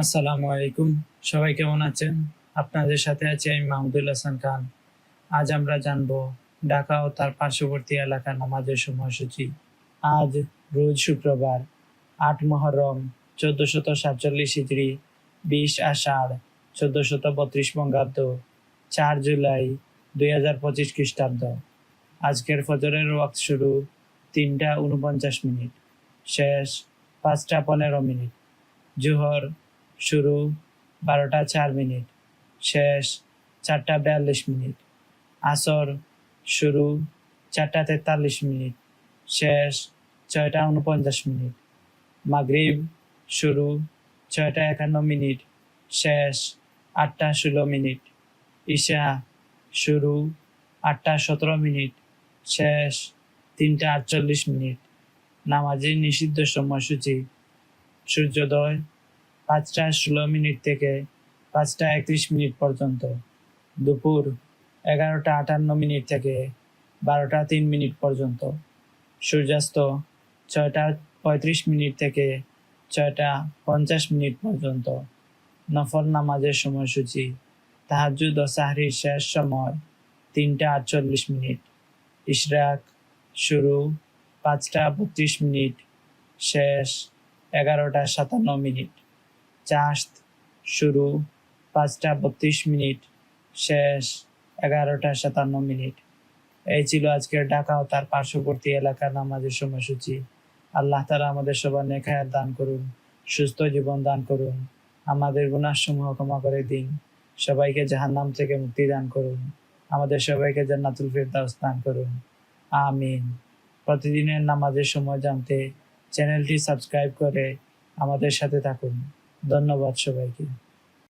আসসালামু আলাইকুম। সবাই কেমন আছেন? আপনাদের সাথে আছি আমি মাহমুদুল হাসান খান। আজ আমরা জানব ঢাকা ও তার পার্শ্ববর্তী এলাকার নামাজের সময়সূচি। আজ রোজ শুক্রবার, আট মহরম চোদ্দ শত সাতচল্লিশ হিজড়ি, বিশ আষাঢ় চোদ্দ শত বত্রিশ বঙ্গাব্দ, চার জুলাই দুই হাজার পঁচিশ খ্রিস্টাব্দ। আজকের ফজরের ওয়াক্ত শুরু তিনটা উনপঞ্চাশ মিনিট, শেষ পাঁচটা পনেরো মিনিট। জোহর শুরু বারোটা চার মিনিট, শেষ চারটা বিয়াল্লিশ মিনিট, আসর শুরু চারটা তেতাল্লিশ মিনিট, শেষ ছয়টা উনপঞ্চাশ মিনিট, মাগরিব শুরু ছয়টা একান্ন মিনিট, শেষ আটটা ষোলো মিনিট, ঈশা শুরু আটটা সতেরো মিনিট, শেষ তিনটা আটচল্লিশ মিনিট, নামাজের নিষিদ্ধ সময়সূচি, সূর্যোদয় পাঁচটা ষোলো মিনিট থেকে পাঁচটা একত্রিশ মিনিট পর্যন্ত। দুপুর এগারোটা আটান্ন মিনিট থেকে বারোটা তিন মিনিট পর্যন্ত। সূর্যাস্ত ছয়টা পঁয়ত্রিশ মিনিট থেকে ছয়টা পঞ্চাশ মিনিট পর্যন্ত। নফল নামাজের সময়সূচি তাহাজুদ ও শেষ সময় তিনটা আটচল্লিশ মিনিট। ইশরাক শুরু পাঁচটা বত্রিশ মিনিট, শেষ এগারোটা সাতান্ন মিনিট। চাষত শুরু পাঁচটা বত্রিশ মিনিট, শেষ এগারোটা সাতান্ন মিনিট। এই ছিল আজকের ঢাকা ও তার পার্শ্ববর্তী এলাকার নামাজের সময়সূচি। আল্লাহ তালা আমাদের সবার নেখায়ার দান করুন, সুস্থ জীবন দান করুন, আমাদের গুণাসমূহ ক্ষমা করে দিন, সবাইকে জাহান্নাম থেকে মুক্তি দান করুন, আমাদের সবাইকে জান্নাতুল ফিরদাউস দান করুন। আমিন। প্রতিদিনের নামাজের সময় জানতে চ্যানেলটি সাবস্ক্রাইব করে আমাদের সাথে থাকুন। ধন্যবাদ সবাইকে।